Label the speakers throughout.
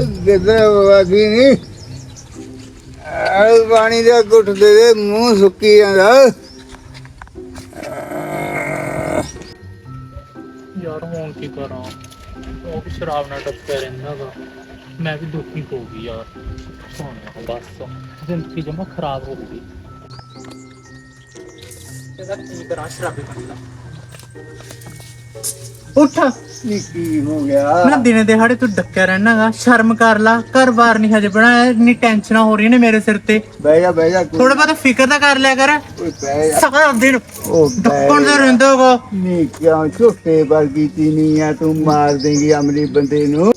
Speaker 1: ਵਾਗੀ ਨਹੀਂ ਆ ਪਾਣੀ ਦਾ ਘੁੱਟ ਦੇ ਦੇ ਮੂੰਹ ਸੁੱਕੀ ਜਾਂਦਾ
Speaker 2: ਯਾਰ ਹੁਣ ਕੀ ਕਰਾਂ? ਉਹ ਵੀ ਸ਼ਰਾਬ ਨਾਲ ਟੱਪਿਆ ਰਹਿੰਦਾ ਗਾ ਮੈਂ ਵੀ ਦੁਖੀ ਹੋ ਗਈ ਯਾਰ। ਹੁਣ ਬਸ। ਜ਼ਿੰਦਗੀ ਜਮਾ ਖਰਾਬ ਹੋ ਗਈ। ਇਹਦਾ ਕੀ ਕਰਾਂ? ਸ਼ਰਾਬੀ ਬੰਦਾ ਉੱਠ।
Speaker 1: ਨੀ ਕੀ ਹੋ ਗਿਆ।
Speaker 2: ਨਾ ਦਿਨੇ ਦਿਹਾੜੇ ਤੂੰ ਡੱਕਿਆ ਰਹਿਣਾਗਾ। ਸ਼ਰਮ ਕਰ ਲਾ। ਘਰ-ਬਾਰ ਨਹੀਂ ਹਜੇ ਬਣਾਇਆ। ਇੰਨੀ ਟੈਨਸ਼ਨਾਂ ਹੋ ਰਹੀਆਂ ਨੇ ਮੇਰੇ ਸਿਰ ਤੇ।
Speaker 1: ਬਹਿ ਜਾ ਬਹਿ ਜਾ। ਕੋਈ-
Speaker 2: ਥੋੜਾ ਬਹੁਤਾ ਫਿਕਰ ਤਾਂ ਕਰ ਲਿਆ ਕਰ।
Speaker 1: ਓਏ ਬਹਿ ਜਾ।
Speaker 2: ਸਾਰਾ ਦਿਨ
Speaker 1: ਉਹ
Speaker 2: ਡੱਕਣ ਦੇ
Speaker 1: ਬਹਿ
Speaker 2: ਰਹਿੰਦਾਗਾ
Speaker 1: ਨੀ ਕਿਉਂ ਝੋਟੇ ਵਰਗੀ ਤੀਨੀ ਆ ਤੂੰ ਮਾਰ ਦੇਂਗੀ ਅਮਲੀ ਬੰਦੇ ਨੂੰ।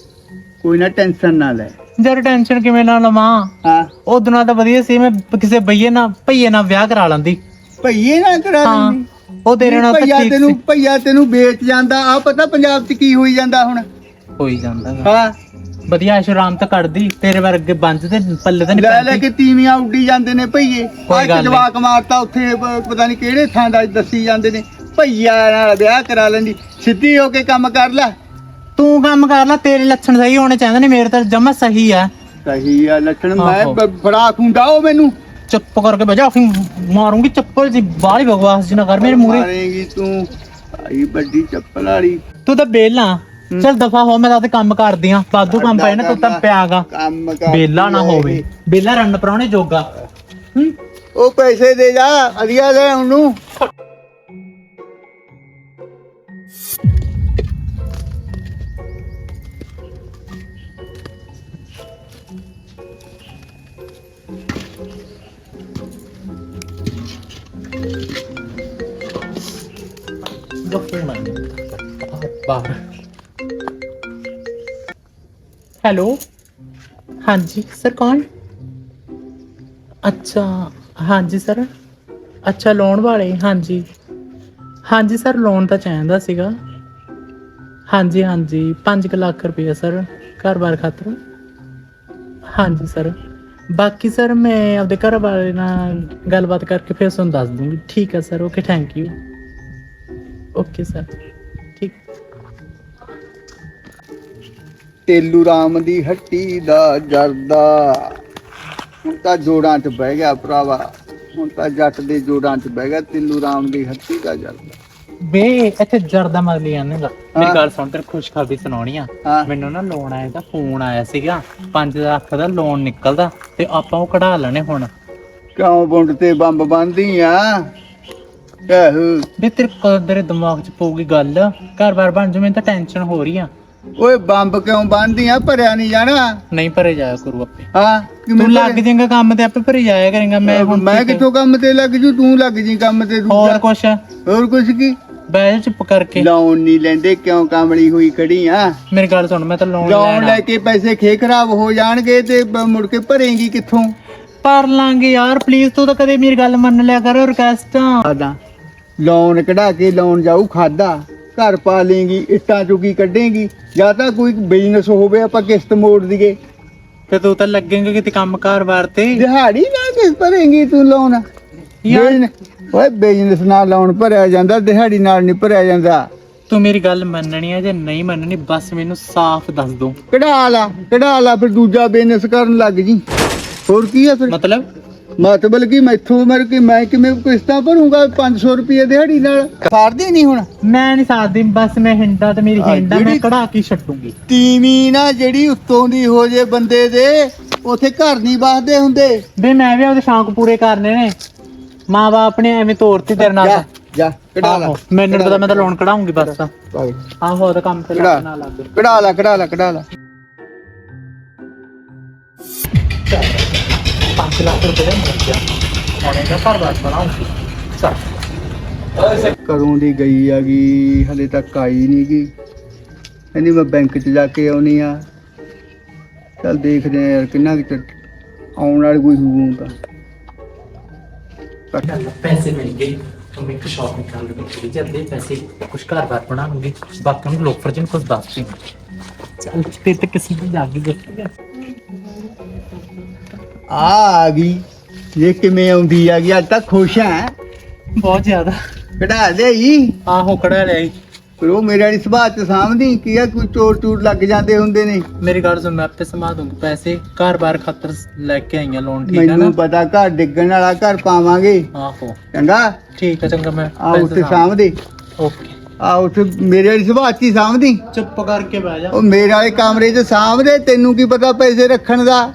Speaker 1: ਕੋਈ ਨਾ ਟੈਨਸ਼ਨ ਨਾ ਲੈ।
Speaker 2: ਜਰ ਟੈਨਸ਼ਨ ਕਿਵੇਂ ਨਾ ਲਵਾਂ?
Speaker 1: ਹਾਂ।
Speaker 2: ਉਹ ਦਿਨਾਂ ਤਾਂ ਵਧੀਆ ਸੀ। ਮੈਂ ਕਿਸੇ ਬਈਏ ਨਾਲ ਭਈਏ ਨਾਲ ਵਿਆਹ ਕਰਾ ਲੈਂਦੀ।
Speaker 1: ਭਈਏ ਨਾ ਕਰਾ
Speaker 2: ਹਾਂ।
Speaker 1: ਲੈਂਦੀ।
Speaker 2: ਉਹ ਤੇਰੇ ਨਾਲ ਤਾਂ
Speaker 1: ਭਈਆ ਤੈਨੂੰ ਭਈਆ ਤੈਨੂੰ ਵੇਚ ਜਾਂਦਾ। ਆ ਪਤਾ ਪੰਜਾਬ 'ਚ ਕੀ ਹੋਈ ਜਾਂਦਾ ਹੁਣ?
Speaker 2: ਹੋਈ ਜਾਂਦਾ ਗਾ।
Speaker 1: ਹਾਂ।
Speaker 2: ਵਧੀਆ ਆਸ਼ਰਾਮ ਤਾਂ ਕੱਢਦੀ ਤੇਰੇ ਵਰਗੇ ਬੰਜ ਤੇ ਪੱਲੇ ਤਾਂ ਨਹੀਂ
Speaker 1: ਲੈ ਲੈ
Speaker 2: ਪੈਂਦੀ।
Speaker 1: ਕੇ ਤੀਵੀਆਂ ਉੱਡੀ ਜਾਂਦੇ ਨੇ ਭਈਏ।
Speaker 2: ਕੋਈ ਗੱਲ
Speaker 1: ਅੱਜ
Speaker 2: ਨੀ।
Speaker 1: ਜਵਾਕ ਮਾਰਤਾ ਉੱਥੇ ਪ- ਪਤਾ ਨਹੀਂ ਕਿਹੜੇ ਥਾਂ ਦਾ ਦੱਸੀ ਜਾਂਦੇ ਨੇ। ਭਈਆ ਨਾਲ ਵਿਆਹ ਕਰਾ ਲੈਂਦੀ। ਸਿੱਧੀ ਹੋ ਕੇ ਕੰਮ ਕਰ ਲੈ।
Speaker 2: ਤੂੰ ਕੰਮ ਕਰ ਲੈ ਤੇਰੇ ਲੱਛਣ ਸਹੀ ਹੋਣੇ ਚਾਹੀਦੇ ਨੇ। ਮੇਰੇ ਤਾਂ ਜਮਾ ਸਹੀ ਆ।
Speaker 1: ਸਹੀ ਆ ਲੱਛਣ। ਮੈਂ
Speaker 2: ਆਹੋ।
Speaker 1: ਬ- ਬੜਾ ਖੁੰਡਾ ਉਹ ਮੈਨੂੰ।
Speaker 2: ਚੁੱਪ ਕਰਕੇ ਬਜਾ ਫਿਰ ਮਾਰੂੰਗੀ ਚੱਪਲ ਦੀ ਬਾਹਲੀ ਬਕਵਾਸ ਜੀ ਨਾ ਕਰ ਮੇਰੇ ਮੂਰੇ
Speaker 1: ਮਾਰੇਗੀ ਤੂੰ ਆਈ ਵੱਡੀ ਚੱਪਲ ਵਾਲੀ।
Speaker 2: ਤੂੰ ਤਾਂ ਬੇਲਾ। ਚੱਲ ਦਫਾ ਹੋ ਮੈਂ ਤਾਂ ਤੇ ਕੰਮ ਕਰਦੀ ਆ। ਬਾਦੂ ਕੰਮ ਪਏ ਨੇ ਤੂੰ ਤਾਂ ਪਿਆਗਾ
Speaker 1: ਕੰਮ ਕਰ
Speaker 2: ਬੇਲਾ ਨਾ ਹੋਵੇ। ਬੇਲਾ ਰੰਨ ਪਰਾਉਣੇ ਜੋਗਾ। ਹੂੰ।
Speaker 1: ਉਹ ਪੈਸੇ ਦੇ ਜਾ ਅਧਿਆ ਉਹਨੂੰ।
Speaker 2: ਜੋ ਫੋਨ ਆ ਬਾਹਰ ਹੈਲੋ ਹਾਂਜੀ ਸਰ ਕੌਣ? ਅੱਛਾ, ਹਾਂਜੀ ਸਰ ਅੱਛਾ ਲੋਨ ਵਾਲੇ, ਹਾਂਜੀ। ਹਾਂਜੀ ਸਰ ਲੋਨ ਤਾਂ ਚਾਹੀਦਾ ਸੀਗਾ। ਹਾਂਜੀ ਹਾਂਜੀ। 5 ਲੱਖ ਰੁਪਏ ਸਰ ਘਰ-ਬਾਰ ਖਾਤਰ। ਹਾਂਜੀ ਸਰ ਬਾਕੀ ਸਰ ਮੈਂ ਆਪਦੇ ਘਰ ਵਾਲੇ ਨਾਲ ਗੱਲਬਾਤ ਕਰਕੇ ਫਿਰ ਤੁਹਾਨੂੰ ਦੱਸ ਦੂੰਗੀ। ਠੀਕ ਹੈ sir okay thank you okay sir ਠੀਕ।
Speaker 1: ਤੇਲੂ ਰਾਮ ਦੀ ਹੱਟੀ ਦਾ ਜਰਦਾ। ਹੁਣ ਤਾਂ ਜੋੜਾਂ 'ਚ ਬਹਿ ਗਿਆ ਭਰਾਵਾ। ਹੁਣ ਤਾਂ ਜੱਟ ਦੇ ਜੋੜਾਂ 'ਚ ਬਹਿ ਗਿਆ ਤੇਲੂ ਰਾਮ ਦੀ ਹੱਟੀ ਦਾ ਜਰਦਾ।
Speaker 2: ਬੇ ਇੱਥੇ ਜਰਦਾ ਮਗਲੀ ਆਨੇਗਾ। ਮੇਰੀ ਗੱਲ ਸੁਣ ਤੇ ਖੁਸ਼ਖਬਰੀ ਸੁਣਾਉਣੀ ਆ।
Speaker 1: ਹਾਂ।
Speaker 2: ਮੈਨੂੰ ਨਾ ਲੋਨ ਆਇਆ ਦਾ ਫੋਨ ਆਇਆ ਸੀਗਾ। 5 ਲੱਖ ਦਾ ਲੋਨ ਨਿਕਲਦਾ ਤੇ ਆਪਾਂ ਉਹ ਕਢਾ ਲੈਣੇ ਹੁਣ।
Speaker 1: ਕਿਉਂ ਬੁੰਡ ਤੇ ਬੰਬ ਬੰਦੀ ਆ? ਕਹੂ
Speaker 2: ਵੀ ਤੇਰੇ ਕਦੋਂ ਤੇਰੇ ਦਿਮਾਗ 'ਚ ਪਊਗੀ ਗੱਲ। ਘਰ-ਬਾਰ ਬਣ ਜੂ ਮੈਨੂੰ ਤਾਂ ਟੈਨਸ਼ਨ ਹੋ ਰਹੀ ਆ।
Speaker 1: ਓਏ ਬੰਬ ਕਿਉਂ ਬੰਦੀ ਆ? ਭਰਿਆ ਨਹੀਂ ਜਾਣਾ।
Speaker 2: ਨਹੀਂ ਭਰੇ ਜਾਇਆ ਕਰੂ ਆਪੇ।
Speaker 1: ਹਾਂ ਕਿਵੇਂ
Speaker 2: ਤੂੰ ਲੱਗ? ਜਾਏਗਾ ਕੰਮ ਤੇ ਆਪੇ ਭਰੇ ਜਾਇਆ ਕਰੇਗਾ ਮੈਂ ਹੁਣ
Speaker 1: ਮੈਂ? ਕਿੱਥੋਂ ਕੰਮ ਤੇ ਲੱਗ ਜੂ? ਤੂੰ ਲੱਗ ਜੀ ਕੰਮ ਤੇ ਦੂਜਾ।
Speaker 2: ਹੋਰ ਕੁਛ?
Speaker 1: ਹੋਰ ਕੁਛ ਕੀ?
Speaker 2: ਜਾ ਚੁੱਪ ਕਰਕੇ।
Speaker 1: ਲੋਨ ਨਹੀਂ ਲੈਂਦੇ ਕਿਉਂ ਕਾਮਲੀ ਹੋਈ ਖੜੀ ਆ?
Speaker 2: ਮੇਰੀ ਗੱਲ ਸੁਣ ਮੈਂ ਤਾਂ ਲੋਨ
Speaker 1: ਲੋਨ ਲੈ ਕੇ ਪੈਸੇ ਖੇ ਖਰਾਬ ਹੋ ਜਾਣਗੇ ਤੇ ਬ- ਮੁੜ ਕੇ ਭਰੇਂਗੀ ਕਿੱਥੋਂ?
Speaker 2: ਭਰ ਲਾਂਗੇ ਯਾਰ ਪਲੀਜ਼ ਤੂੰ ਤਾਂ ਕਦੇ ਮੇਰੀ ਗੱਲ ਮੰਨ ਲਿਆ ਕਰ ਰਿਕਵੈਸਟ
Speaker 1: ਆਦਾ ਲੋਨ ਕਢਾ ਕੇ ਲੋਨ ਜਾਊ ਖਾਦਾ। ਘਰ ਪਾ ਲੇਂਗੀ ਇੱਟਾਂ ਚੋਂ ਕੀ ਕੱਢੇਂਗੀ। ਜਾਂ ਤਾਂ ਕੋਈ ਬਿਜ਼ਨਸ ਹੋਵੇ ਆਪਾਂ ਕਿਸ਼ਤ ਮੋੜ ਦਈਏ।
Speaker 2: ਤੇ ਤੂੰ ਤਾਂ ਲੱਗੇਂਗਾ ਕਿਤੇ ਕੰਮ ਕਾਰ ਤੇ।
Speaker 1: ਦਿਹਾੜੀ ਨਾਲ ਕਿਸ ਭਰੇਂਗੀ ਤੂੰ ਲੋਨ ਬਿਜ਼ਨ- ਓਏ ਬਿਜ਼ਨਸ ਨਾਲ ਲੋਨ ਭਰਿਆ ਜਾਂਦਾ ਦਿਹਾੜੀ ਨਾਲ ਨਹੀਂ ਭਰਿਆ ਜਾਂਦਾ।
Speaker 2: ਤੂੰ ਮੇਰੀ ਗੱਲ ਮੰਨਣੀ ਹੈ ਜੇ ਨਹੀਂ ਮੰਨਣੀ ਬਸ ਮੈਨੂੰ ਸਾਫ਼ ਦੱਸ ਦੋ।
Speaker 1: ਕਢਾ ਲਾ ਕਢਾ ਲਾ ਫਿਰ ਦੂਜਾ ਬਿਜ਼ਨਸ ਕਰਨ ਲੱਗ ਜੀ। ਹੋਰ ਕੀ ਆ ਫਿਰ?
Speaker 2: ਮਤਲਬ?
Speaker 1: ਮਤਲਬ ਕਿ ਮੈਥੋਂ ਮਰ ਕਿ ਮੈਂ ਕਿਵੇਂ ਕਿਸ਼ਤਾਂ ਭਰੂੰਗਾ 500 ਰੁਪਏ ਦਿਹਾੜੀ ਨਾਲ? ਸਾਰਦੀ ਨਹੀਂ ਹੁਣ?
Speaker 2: ਮੈਂ ਨਹੀਂ ਸਾਥਦੀ ਬਸ ਮੈਂ ਹਿੰਡਾ ਤੇ ਮੇਰੀ ਹਿੰਡਾ ਮੈਂ
Speaker 1: ਜਿਹੜੀ-
Speaker 2: ਕਢਾ ਕੇ ਛੱਡੂੰਗੀ।
Speaker 1: ਤੀਵੀਂ ਨਾ ਜਿਹੜੀ ਉੱਤੋਂ ਦੀ ਹੋ ਜੇ ਬੰਦੇ ਦੇ ਉਥੇ ਘਰ ਨਹੀਂ ਵਸਦੇ ਹੁੰਦੇ।
Speaker 2: ਵੀ ਮੈਂ ਵੀ ਉਹਦੇ ਸ਼ੌਂਕ ਪੂਰੇ ਕਰਨੇ ਨੇ। ਮਾਂ-ਬਾਪ ਨੇ ਐਵੇਂ ਤੋਰਤੀ ਤੇਰੇ ਨਾਲ।
Speaker 1: ਜਾ ਜਾ ਕਢਾ ਲਾ।
Speaker 2: ਆਹੋ, ਮੈਨੂੰ ਨੀ ਪਤਾ ਮੈਂ ਤਾਂ ਲੋਨ ਕਢਾਉਂਗੀ ਬਸ।
Speaker 1: ਕਢਾ
Speaker 2: ਆਹੋ ਉਹਦਾ ਕੰਮ ਤੇ
Speaker 1: ਕਢਾ।
Speaker 2: ਲੱਗਣਾ ਲੱਗ।
Speaker 1: ਕਢਾ ਲਾ ਕਢਾ ਲਾ ਕਢਾ ਲਾ।
Speaker 2: 5 ਲੱਖ ਰੁਪਏ ਦਾ ਮਿਲ ਗਿਆ ਹੁਣ ਇਹਦਾ ਘਰ ਬਾਰ ਬਣਾਉਂਗੀ। ਚੱਲ।
Speaker 1: ਕਦੋਂ ਦੀ ਗਈ ਆਗੀ ਹਲੇ ਤੱਕ ਆਈ ਨਹੀਂ ਗਈ ਕਹਿੰਦੀ ਮੈਂ ਬੈਂਕ 'ਚ ਜਾ ਕੇ ਆਉਣੀ ਆ। ਚੱਲ ਦੇਖਦੇ ਆ ਯਾਰ ਕਿੰਨਾ ਕੁ ਆਉਣ ਵਾਲੀ ਕੋਈ ਹੋਊਗਾ।
Speaker 2: ਚੱਲ ਪੈਸੇ ਮਿਲ ਗਏ ਹੁਣ ਮੈਂ ਇੱਕ ਸ਼ਾਪਿੰਗ ਕਰ ਲਈ ਥੋੜੀ ਜਿਹੀ ਅੱਧੇ ਪੈਸੇ ਕੁਝ ਘਰ-ਬਾਰ ਬਣਾਉਂਗੇ ਬਾਕੀ ਨੂੰ ਲੋਕ ਫਰਜਨ ਕੁਝ ਦੱਸ ਦੇ ਚੱਲ ਤੇ ਤੇ ਕਿਸੇ ਨੂੰ ਜਾ ਕੇ ਦੇਖਾਂਗੇ
Speaker 1: ਆ ਗਈ। ਇਹ ਕਿਵੇਂ ਆਉਂਦੀ ਆ ਗਿਆ ਤਾਂ ਖੁਸ਼ ਹੈ।
Speaker 2: ਬਹੁਤ ਜ਼ਿਆਦਾ।
Speaker 1: ਕਢਾ ਦੇ
Speaker 2: ਜੀ ਆਹੋ ਕਢਾ ਲੈ
Speaker 1: ਪਰ ਉਹ ਮੇਰੇ ਵਾਲੀ ਸੁਭਾਅ ਚ ਸਾਂਭਦੀ? ਕੀ ਆ ਕੋਈ ਚੋਰ ਚੂਰ ਲੱਗ ਜਾਂਦੇ ਹੁੰਦੇ ਨੇ?
Speaker 2: ਮੇਰੀ ਗੱਲ ਸੁਣ ਮੈਂ ਆਪੇ ਸਮਾ ਦੂੰਗੀ ਪੈਸੇ। ਘਰ-ਬਾਰ ਖਾਤਰ ਲੈ ਕੇ ਆਈਆਂ ਲੋਨ ਠੀਕ ਹੈ ਨਾ?
Speaker 1: ਮੈਨੂੰ ਪਤਾ ਘਰ ਡਿੱਗਣ ਵਾਲਾ ਘਰ ਪਾਵਾਂਗੇ।
Speaker 2: ਆਹੋ।
Speaker 1: ਚੰਗਾ?
Speaker 2: ਠੀਕ ਹੈ ਚੰਗਾ ਮੈਂ
Speaker 1: ਆ
Speaker 2: ਪੈਸੇ
Speaker 1: ਉੱਥੇ
Speaker 2: ਸਾਂਭ-
Speaker 1: ਸਾਂਭਦੇ।
Speaker 2: ਓਕੇ।
Speaker 1: ਆ ਉੱਥੇ ਮੇਰੇ ਵਾਲੀ ਸੁਭਾਅ ਚ ਹੀ ਸਾਂਭਦੀ।
Speaker 2: ਚੁੱਪ ਕਰਕੇ ਬਹਿ ਜਾ।
Speaker 1: ਉਹ ਮੇਰੇ ਵਾਲੇ ਕਮਰੇ 'ਚ ਸਾਂਭਦੇ ਤੈਨੂੰ ਕੀ ਪਤਾ ਪੈਸੇ ਰੱਖਣ ਦਾ?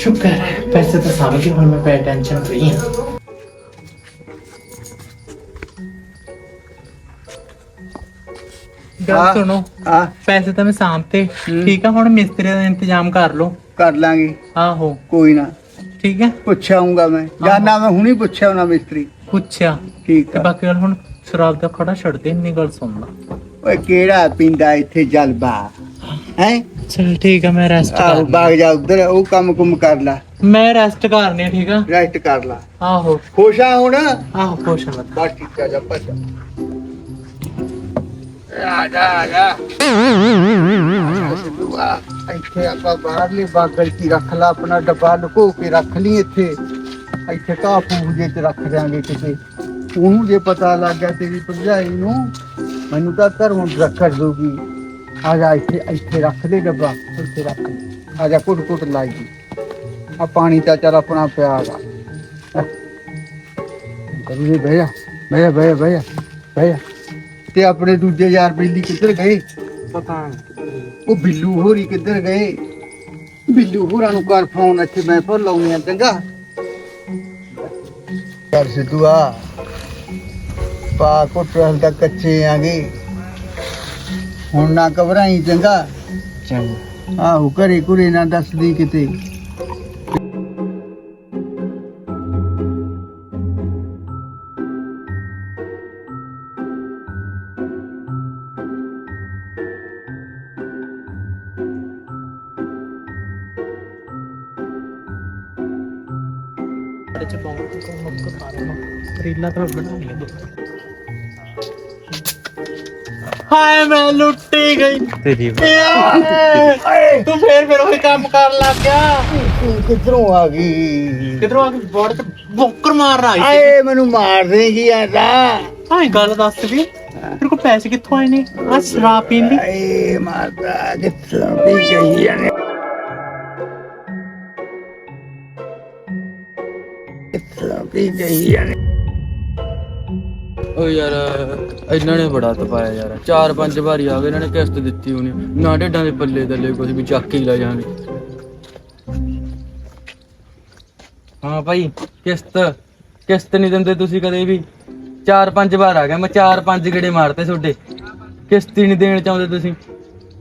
Speaker 2: ਸ਼ੁਕਰ ਹੈ। ਪੈਸੇ ਤਾਂ ਸਾਂਭ ਕੇ ਹੁਣ ਮੈਂ ਪੈ ਟੈਨਸ਼ਨ ਫਰੀ ਹਾਂ। ਗੱਲ ਸੁਣੋ।
Speaker 1: ਆ
Speaker 2: ਪੈਸੇ ਤਾਂ ਮੈਂ ਸਾਂਭਤੇ। ਠੀਕ ਆ ਹੁਣ ਮਿਸਤਰੀ ਦਾ ਇੰਤਜ਼ਾਮ ਕਰ ਲਓ।
Speaker 1: ਕਰ ਲਾਂਗੇ।
Speaker 2: ਆਹੋ।
Speaker 1: ਕੋਈ ਨਾ।
Speaker 2: ਠੀਕ ਹੈ
Speaker 1: ਪੁੱਛਾਉਂਗਾ ਮੈਂ। ਜਾਨਾ ਮੈਂ ਹੁਣੀ ਪੁੱਛਿਆ ਉਹਨਾਂ ਮਿਸਤਰੀ।
Speaker 2: ਪੁੱਛਿਆ।
Speaker 1: ਠੀਕ
Speaker 2: ਤੇ
Speaker 1: ਆ
Speaker 2: ਬਾਕੀ ਗੱਲ ਹੁਣ ਸ਼ਰਾਬ ਦਾ ਖੜਾ ਛੱਡ ਦੇ ਇੰਨੀ ਗੱਲ ਸੁਣ ਲਾ।
Speaker 1: ਓਏ ਕਿਹੜਾ ਪਿੰਦਾ ਇੱਥੇ ਜਲਬਾ? ਹੈ?
Speaker 2: ਚਲ ਠੀਕ ਆ ਮੈਂ ਰੈਸਟ
Speaker 1: ਆਹੋ
Speaker 2: ਕਰ
Speaker 1: ਬਾਗ ਜਾ ਉਧਰ ਉਹ ਕੰਮ ਕੁਮ ਕਰ ਲਾ।
Speaker 2: ਮੈਂ ਰੈਸਟ ਕਰਨੀ ਆ ਠੀਕ ਆ?
Speaker 1: ਰੈਸਟ ਕਰ ਲਾ।
Speaker 2: ਆਹੋ।
Speaker 1: ਖੁਸ਼ ਆ ਹੁਣ?
Speaker 2: ਆਹੋ ਕੁਛ ਨਾ
Speaker 1: ਬਸ ਠੀਕ ਆ ਜਾ ਪੱਛਾ ਆ ਜਾ ਆ ਜਾ। ਸਿੱਧੂਆ, ਇੱਥੇ ਆਪਾਂ ਬਾਹਰਲੇ ਬਾਗਲ ਕੀ ਰੱਖ ਲਾ ਆਪਣਾ ਡੱਬਾ ਲੁਕੋ ਕੇ ਰੱਖ ਲਈ ਇੱਥੇ। ਇੱਥੇ ਘਾਹ ਫੂਕ ਜੇ ਚ ਰੱਖ ਦਿਆਂਗੇ ਕਿਤੇ ਉਹਨੂੰ ਜੇ ਪਤਾ ਲੱਗ ਗਿਆ ਤੇਰੀ ਭਰਜਾਈ ਨੂੰ ਮੈਨੂੰ ਤਾਂ ਘਰੋਂ ਰੱਖ ਦੂਗੀ ਆ ਜਾ ਇੱਥੇ ਇੱਥੇ ਰੱਖ ਦੇ ਡੱਬਾ ਇੱਥੇ ਰੱਖ ਦੇ। ਆ ਜਾ ਕੁੱਟ ਕੁੱਟ ਲਾਈ ਆ ਪਾਣੀ ਤਾਂ ਚੱਲ ਆਪਣਾ ਪਿਆ ਗਾ ਕਰੀ ਬਹਿ ਜਾ ਬਹਿ ਜਾ ਬਹਿ ਜਾ ਬਹਿ ਜਾ ਬਹਿ ਜਾ। ਤੇ ਆਪਣੇ ਦੂਜੇ ਯਾਰ ਬੇਲੀ ਕਿੱਧਰ ਗਏ?
Speaker 2: ਪਤਾ
Speaker 1: ਉਹ ਬਿੱਲੂ ਹੋਰੀ ਕਿੱਧਰ ਗਏ? ਬਿੱਲੂ ਹੋਰਾਂ ਨੂੰ ਕਰ ਫੋਨ ਇੱਥੇ ਮੈਂ ਭੁੱਲ ਲਾਉਣੀ ਆ ਚੰਗਾ। ਕਰ ਸਿੱਧੂਆ ਪਾ ਕੋਟਲ ਦਾ ਕੱਚੇ ਆਗੇ। ਹੁਣ ਨਾ ਘਬਰਾਈ ਚੰਗਾ।
Speaker 2: ਚੰਗਾ।
Speaker 1: ਆਹੋ ਘਰੇ ਘੁਰੇ ਨਾ ਦੱਸਦੀ ਕਿਤੇ।
Speaker 2: ਚ ਬਹੁਤ ਮੁੱਕ ਮਾਰਨਾ ਰੀਲਾ ਤਾਂ ਬਣਾਉਣੀ ਹੈ ਹਾਏ ਮੈਂ ਲੁੱਟੀ ਗਈ।
Speaker 3: ਤੇਰੀ
Speaker 2: ਏ, ਤੂੰ ਫੇਰ ਫੇਰ ਉਹੀ ਕੰਮ ਕਰਨ ਲੱਗ ਗਿਆ।
Speaker 1: ਤੂੰ ਕਿੱਧਰੋਂ ਆ ਗਈ?
Speaker 2: ਕਿਧਰੋਂ ਆ ਕੇ ਬੋੜ ਤੇ ਬੋਕਰ ਮਾਰ ਆਈ ਸੀ।
Speaker 1: ਆਏ ਮੈਨੂੰ ਮਾਰ ਦੇਗੀ ਐਦਾ
Speaker 2: ਹਾਂ ਗੱਲ ਦੱਸ ਵੀ ਤੇਰੇ ਕੋਲ ਪੈਸੇ ਕਿੱਥੋਂ ਆਏ ਨੇ? ਆ ਸ਼ਰਾਬ ਪੀਣ ਲਈ।
Speaker 1: ਆਏ ਮਾਤਾ ਕਿੱਥੋਂ ਵੀ ਗਈ ਐ ਕਿੱਥੋਂ ਵੀ ਗਈ ਐ
Speaker 3: ਓ ਯਾਰ, ਇਹਨਾਂ ਨੇ ਬੜਾ ਤਪਾਇਆ ਯਾਰ। ਚਾਰ ਪੰਜ ਵਾਰੀ ਆ ਗਏ, ਇਹਨਾਂ ਨੇ ਕਿਸ਼ਤ ਦਿੱਤੀ ਹੋਣੀ। ਨਾ ਢੇਡਾਂ ਦੇ ਪੱਲੇ ਦੱਲੇ ਕੁਝ ਵੀ, ਚੱਕ ਹੀ ਲੈ ਜਾਣਗੇ। ਹਾਂ ਭਾਈ, ਕਿਸ਼ਤ। ਕਿਸ਼ਤ ਨਹੀਂ ਦਿੰਦੇ ਤੁਸੀਂ ਕਦੇ ਵੀ। ਚਾਰ ਪੰਜ ਵਾਰ ਆ ਗਿਆ ਮੈਂ ਚਾਰ ਪੰਜ ਗੇੜੇ ਮਾਰਤੇ ਤੁਹਾਡੇ। ਕਿਸ਼ਤ ਹੀ ਨਹੀਂ ਦੇਣ ਚਾਹੁੰਦੇ ਤੁਸੀਂ।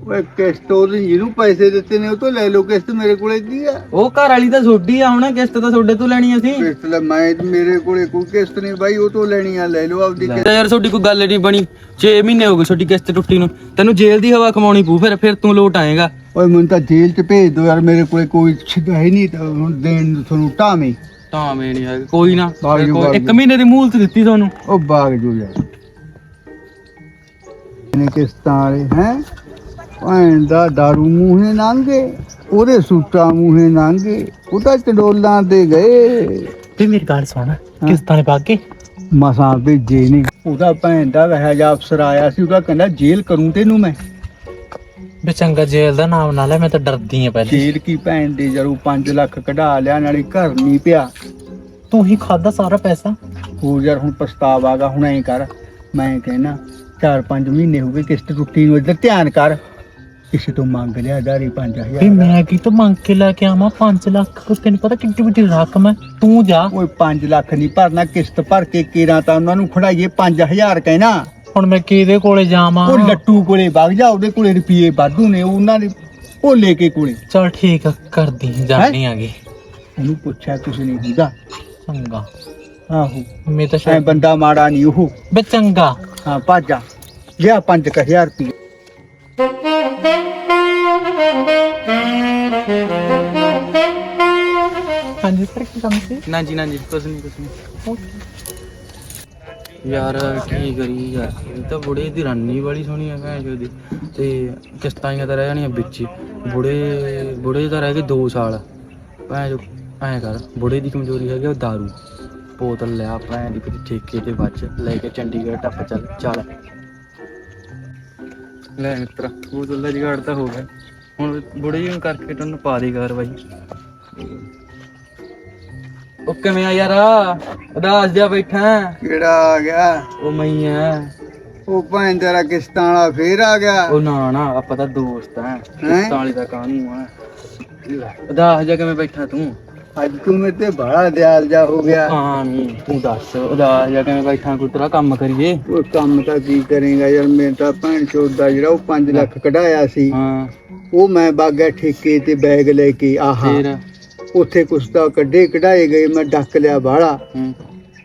Speaker 1: ਓਏ ਕਿਸ਼ਤ ਉਹਨੂੰ ਜਿਹਨੂੰ ਪੈਸੇ ਦਿੱਤੇ ਨੇ ਉਹ ਤੋਂ ਲੈ ਲਓ ਕਿਸ਼ਤ ਮੇਰੇ ਕੋਲੇ ਕੀ ਆ।
Speaker 3: ਉਹ ਘਰ ਵਾਲੀ ਤਾਂ ਤੁਹਾਡੀ ਆ ਹੁਣ ਕਿਸ਼ਤ ਤਾਂ ਤੁਹਾਡੇ ਤੋਂ ਲੈਣੀ ਅਸੀਂ।
Speaker 1: ਕਿਸ਼ਤ ਲੈ ਮੈਂ ਮੇਰੇ ਕੋਲੇ ਕੋਈ ਕਿਸ਼ਤ ਨਹੀਂ ਬਾਈ ਉਹ ਤੋਂ ਲੈਣੀ ਆ ਲੈ ਲਓ ਆਪਦੀ ਕਿਸ਼ਤ।
Speaker 3: ਤੇ ਯਾਰ ਤੁਹਾਡੀ ਕੋਈ ਗੱਲ ਨਹੀਂ ਬਣੀ। 6 ਮਹੀਨੇ ਹੋ ਗਏ ਤੁਹਾਡੀ ਕਿਸ਼ਤ ਟੁੱਟੀ ਨੂੰ। ਤੈਨੂੰ ਜੇਲ੍ਹ ਦੀ ਹਵਾ ਕਮਾਉਣੀ ਪਊ ਫਿਰ ਫਿਰ ਤੂੰ ਲੋਟ ਆਏਗਾ।
Speaker 1: ਓਏ ਮੈਨੂੰ ਤਾਂ ਜੇਲ੍ਹ 'ਚ ਭੇਜ ਦਿਓ ਯਾਰ ਮੇਰੇ ਕੋਲੇ ਕੋਈ ਛਿਦਾ ਹੀ ਨਹੀਂ ਤਾਂ ਹੁਣ ਦੇਣ ਨੂੰ ਤੁਹਾਨੂੰ ਟਾਵੇਂ
Speaker 3: ਤਾਂ ਮੈਂ ਨਹੀਂ ਹੈਗਾ ਕੋਈ ਨਾ।
Speaker 1: ਬਾਗ ਜੂ,
Speaker 3: ਕੋਈ-
Speaker 1: ਬਾਗ
Speaker 3: ਇੱਕ
Speaker 1: ਜੂ।
Speaker 3: ਮਹੀਨੇ ਦੀ ਮੂਹਲਤ ਦਿੱਤੀ ਤੁਹਾਨੂੰ।
Speaker 1: ਉਹ ਬਾਗ ਜੋ ਯਾਰ। ਨੇ ਕਿਸ਼ਤਾਂ ਵਾਲੇ ਹੈ? ਭੈਣ ਦਾ ਦਾਰੂ ਮੂੰਹੇ ਨਾਂਗੇ ਉਹਦੇ ਸੂਟਾਂ ਮੂੰਹੇ ਨਾਂਗੇ ਉਹ ਤਾਂ ਚਡੋਲਾਂ ਤੇ ਗਏ।
Speaker 2: ਤੇ ਮੇਰੀ ਗੱਲ ਸੁਣ ਕਿਸ਼ਤਾਂ ਨੇ ਪਾ ਕੇ
Speaker 1: ਮਸਾਂ ਭੇਜੇ ਨੇ। ਉਹਦਾ ਭੈਣ ਦਾ ਵਹਿ ਜਾ ਅਫਸਰ ਆਇਆ ਸੀ ਉਹਦਾ ਕਹਿੰਦਾ ਜੇਲ੍ਹ ਕਰੂੰ ਤੈਨੂੰ ਮੈਂ।
Speaker 2: ਵੀ ਚੰਗਾ ਜੇਲ੍ਹ ਦਾ ਨਾਮ ਨਾ ਲੈ ਮੈਂ ਤਾਂ ਡਰਦੀ ਆ ਪਹਿਲੇ।
Speaker 1: ਜੇਲ੍ਹ ਕੀ ਭੈਣ ਦੇ ਜਰੂ 5 ਲੱਖ ਕਢਾ ਲਿਆ ਨਾਲੇ ਘਰ ਨਹੀਂ ਪਿਆ।
Speaker 2: ਤੂੰ ਹੀ ਖਾਦਾ ਸਾਰਾ ਪੈਸਾ?
Speaker 1: ਹੋ ਯਾਰ ਹੁਣ ਪਛਤਾਵ ਆਗਾ ਹੁਣ ਐਂ ਕਰ। ਮੈਂ ਕਹਿਣਾ 4-5 ਮਹੀਨੇ ਹੋ ਗਏ ਕਿਸ਼ਤ ਟੁੱਟੀ ਨੂੰ ਇੱਧਰ ਧਿਆਨ ਕਰ। ਕਿਸੇ ਤੋਂ ਮੰਗ ਲਿਆ ਹਜ਼ਾਰੀ
Speaker 2: ਵੀ
Speaker 1: 5000
Speaker 2: ਮੈਂ ਕੀ ਤੋਂ ਮੰਗ ਕੇ ਲੈ ਕੇ ਆਵਾਂ? 5 ਲੱਖ ਤੈਨੂੰ ਪਤਾ ਕਿੰਨੀ ਵੱਡੀ ਰਕਮ ਹੈ? ਤੂੰ ਜਾ।
Speaker 1: ਓਏ 5 ਲੱਖ ਨਹੀਂ ਭਰਨਾ ਕਿਸ਼ਤ ਭਰ ਕੇ ਕੇਰਾਂ ਤਾਂ ਉਹਨਾਂ ਨੂੰ ਖੜਾਈਏ 5000 ਕਹਿਣਾ।
Speaker 2: ਹੁਣ ਮੈਂ ਕਿਹਦੇ ਕੋਲੇ ਜਾਵਾਂ?
Speaker 1: ਉਹ ਲੱਟੂ ਕੋਲੇ ਵਗ ਜਾ ਉਹਦੇ ਕੋਲੇ ਰੁਪਏ ਵਾਧੂ ਨੇ ਉਹਨਾਂ ਦੇ ਭੋਲੇ ਕੇ ਕੋਲੇ।
Speaker 2: ਚਲ ਠੀਕ ਆ ਕਰਦੀ ਜਾਣੀ ਆਗੀ
Speaker 1: ਉਹਨੂੰ ਪੁੱਛਿਆ ਕੁਛ ਨਹੀਂ ਹੁੰਦਾ
Speaker 2: ਚੰਗਾ।
Speaker 1: ਆਹੋ।
Speaker 2: ਮੈਂ ਤਾਂ
Speaker 1: ਐ
Speaker 2: ਸ਼ਾਇਦ
Speaker 1: ਬੰਦਾ ਮਾੜਾ ਨਹੀਂ ਉਹ।
Speaker 2: ਬੇ ਚੰਗਾ।
Speaker 1: ਹਾਂ ਭੱਜ ਲਿਆ 5000 ਰੁਪਏ
Speaker 2: ਹਾਂਜੀ ਸਰ, ਕੀ ਕੰਮ ਸੀ?
Speaker 3: ਨਾ ਜੀ ਨਾ ਜੀ ਕੁਝ ਨਹੀਂ ਕੁਝ ਨਹੀਂ ਯਾਰ, ਕੀ ਕਰੀ ਯਾਰ? ਇਹ ਤਾਂ ਬੁੜੇ ਦੀ ਰਾਨੀ ਵਾਲੀ ਸੋਹਣੀ ਹੈ ਭੈਣ ਚੋਦ ਦੀ ਤੇ ਕਿਸ਼ਤਾਂ ਹੀ ਤਾਂ ਰਹਿ ਜਾਣੀਆਂ ਵਿੱਚ ਹੀ। ਬੁੜੇ ਬੁੜੇ ਦਾ ਰਹਿ ਗਏ 2 ਸਾਲ। ਭੈਣ ਚੋ ਐਂ ਕਰ, ਬੁੜੇ ਦੀ ਕਮਜ਼ੋਰੀ ਹੈਗੀ ਉਹ ਦਾਰੂ। ਬੋਤਲ ਲਿਆ ਭੈਣ ਦੀ ਫਿਰ ਠੇਕੇ ਤੇ ਵੱਜ। ਲੈ ਕੇ ਚੰਡੀਗੜ੍ਹ ਟੱਪ ਚੱਲ ਚੱਲ। ਲੈ ਮਿੱਤਰਾ, ਬੋਤਲ ਦਾ ਜੁਗਾੜ ਤਾਂ ਹੋ ਗਿਆ। ਹੁਣ ਬੁੜੇ ਜੀ ਨੂੰ ਕਰਕੇ ਤੈਨੂੰ ਪਾ ਦੇ ਕਾਰਵਾਈ। ਉਹ ਕਿਵੇਂ ਆ ਯਾਰ? ਉਦਾਸ ਜਿਹਾ ਬੈਠਾ
Speaker 1: ਕਿਹੜਾ ਆ ਗਿਆ?
Speaker 3: ਉਹ ਮਈ ਆ
Speaker 1: ਉਹ ਭੈਣ ਤੇਰਾ ਕਿਸ਼ਤਾਂ ਵਾਲਾ ਫੇਰ ਆ ਗਿਆ?
Speaker 3: ਉਹ ਨਾ ਨਾ ਆਪਾਂ ਤਾਂ ਦੋਸਤ ਆ।
Speaker 1: ਹੈਂ?
Speaker 3: ਕਿਸ਼ਤਾਂ ਵਾਲੀ ਦਾ ਕਾਹਨੂੰ ਆ? ਉਦਾਸ ਜਿਹਾ ਕਿਵੇਂ ਬੈਠਾ ਤੂੰ?
Speaker 1: ਅੱਜ ਤੂੰ ਮੇਰੇ ਤੇ ਬੜਾ ਦਿਆਲ ਜਾ ਹੋ ਗਿਆ।
Speaker 3: ਹਾਂ ਤੂੰ ਦੱਸ ਉਦਾਸ ਜਿਹਾ ਕਿਵੇਂ ਬੈਠਾ ਕੋਈ ਤੇਰਾ ਕੰਮ ਕਰੀਏ?
Speaker 1: ਉਹ ਕੰਮ ਤਾਂ ਕੀ ਕਰੇਗਾ ਯਾਰ ਮੈਂ ਤਾਂ ਭੈਣ ਚੋਦ ਦਾ ਜਿਹੜਾ ਉਹ 5 ਲੱਖ ਕਢਾਇਆ ਸੀ।
Speaker 3: ਹਾਂ
Speaker 1: ਉਹ ਮੈਂ ਬਾਗਾ ਠੇਕੇ ਤੇ ਬੈਗ ਲੈ ਕੇ ਆਹਾ। ਉੱਥੇ ਕੁਛ ਤਾਂ ਕੱਢੇ ਕਢਾਏ ਗਏ ਮੈਂ ਡੱਕ ਲਿਆ ਬਾਹਲਾ।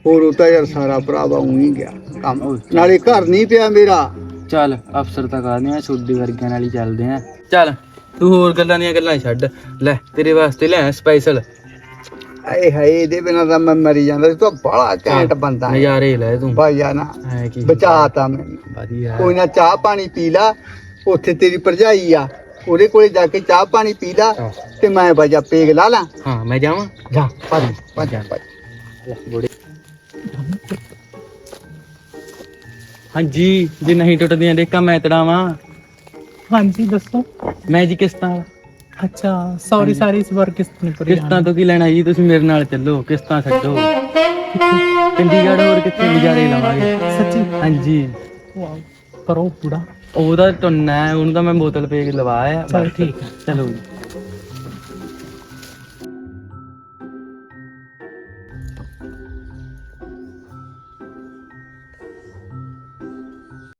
Speaker 1: ਹੋਰ ਉਹ ਤਾਂ ਯਾਰ ਸਾਰਾ ਭਰਾਵਾ ਉਹੀ ਗਿਆ। ਕੰਮ ਨਾਲੇ ਘਰ ਨਹੀਂ ਪਿਆ ਮੇਰਾ।
Speaker 3: ਚੱਲ ਅਫਸਰ ਤਾਂ ਕਰਦੇ ਆ ਛੋਡੀ ਵਰਗਿਆਂ ਨਾਲ ਹੀ ਚੱਲਦੇ ਆ। ਚੱਲ ਤੂੰ ਹੋਰ ਗੱਲਾਂ ਦੀਆਂ ਗੱਲਾਂ ਛੱਡ। ਲੈ ਤੇਰੇ ਵਾਸਤੇ ਲੈ ਸਪੈਸ਼ਲ
Speaker 1: ਆਏ ਹਾਏ ਇਹਦੇ ਬਿਨਾਂ ਤਾਂ ਮੈਂ ਮਰੀ ਜਾਂਦਾ ਸੀ। ਤੂੰ ਬੜਾ ਘੈਂਟ ਬੰਦਾ ਹੈ।
Speaker 3: ਨਜ਼ਾਰੇ ਲੈ ਤੂੰ।
Speaker 1: ਭਾਈ ਆ ਨਾ
Speaker 3: ਕੀ
Speaker 1: ਬਚਾਤਾ ਮੈਨੂੰ।
Speaker 3: ਵਧੀਆ।
Speaker 1: ਕੋਈ ਨਾ ਚਾਹ ਪਾਣੀ ਪੀ ਲਾ ਉੱਥੇ ਤੇਰੀ ਭਰਜਾਈ ਆ। ਉਹਦੇ ਕੋਲੇ ਜਾ ਕੇ ਚਾਹ ਪਾਣੀ ਪੀ ਲਾ। ਤੇ ਮੈਂ ਵਜਾ ਪੇਗ ਲਾ ਲਾਂ।
Speaker 3: ਹਾਂ ਮੈਂ ਜਾਵਾਂ?
Speaker 1: ਜਾ ਭੱਜ ਭੱਜ
Speaker 3: ਬੁੜੇ ਹਾਂਜੀ ਜੇ ਨਹੀਂ ਟੁੱਟਦੀਆਂ ਦੇਖਾਂ ਮੈਂ ਤੜਾਵਾਂ।
Speaker 2: ਹਾਂਜੀ ਦੱਸੋ।
Speaker 3: ਮੈਂ ਜੀ ਕਿਸ਼ਤਾਂ ਵਾਲਾ।
Speaker 2: ਅੱਛਾ ਸੌਰੀ ਸਾਰੀ ਇਸ ਵਾਰ ਕਿਸ਼ਤ ਨਹੀਂ ਭਰੀ
Speaker 3: ਕਿਸ਼ਤਾਂ ਤੋਂ ਕੀ ਲੈਣਾ ਜੀ? ਤੁਸੀਂ ਮੇਰੇ ਨਾਲ ਚੱਲੋ ਕਿਸ਼ਤਾਂ ਛੱਡੋ। ਚੰਡੀਗੜ੍ਹ ਹੋਰ ਕਿੱਥੇ ਨਜ਼ਾਰੇ ਲਵਾਂਗੇ?
Speaker 2: ਸੱਚੀ?
Speaker 3: ਹਾਂਜੀ।
Speaker 2: ਵਾਓ ਕਰੋ ਪੂਰਾ
Speaker 3: ਉਹਦਾ ਟੁੰਨਾ ਹੈ ਉਹਨੂੰ ਤਾਂ ਮੈਂ ਬੋਤਲ ਪੇ ਕੇ ਲਵਾਇਆ
Speaker 2: ਚਲ ਠੀਕ ਹੈ।
Speaker 3: ਚਲੋ ਜੀ।